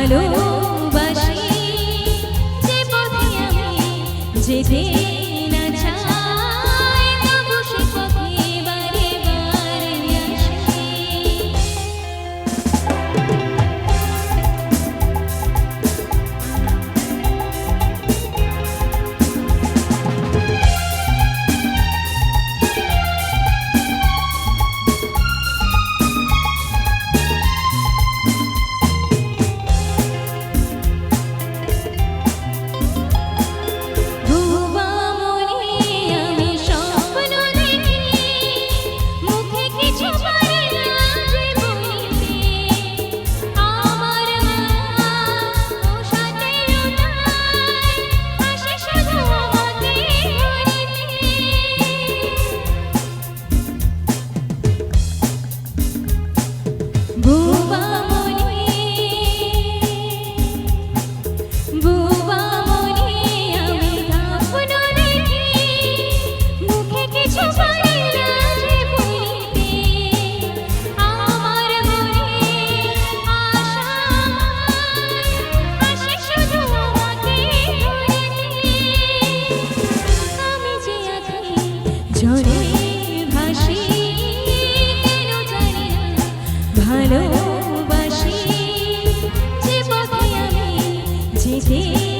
ভালোবাসি। যে পথে আমি যেতে 你。